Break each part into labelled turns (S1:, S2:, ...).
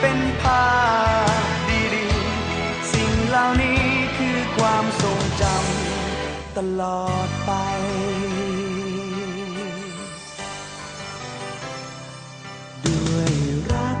S1: เป็นภาพดีๆ สิ่งเหล่านี้คือความทรงจำตลอดไปด้วยรัก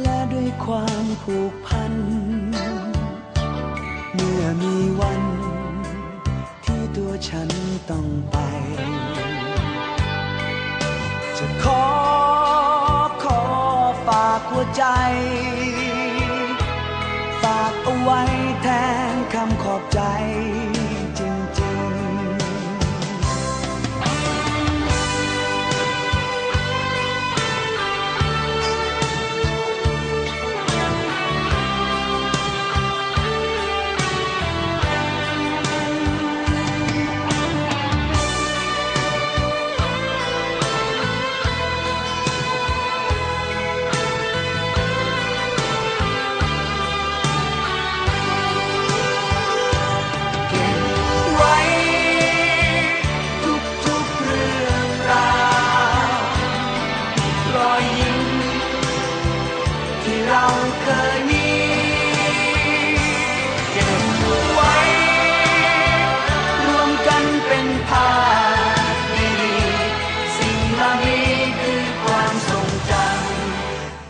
S1: และด้วยความผูกพัน เมื่อมีวันที่ตัวฉันต้องไป ใจ ฝากเอาไว้แทนคำขอบใจ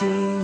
S1: จ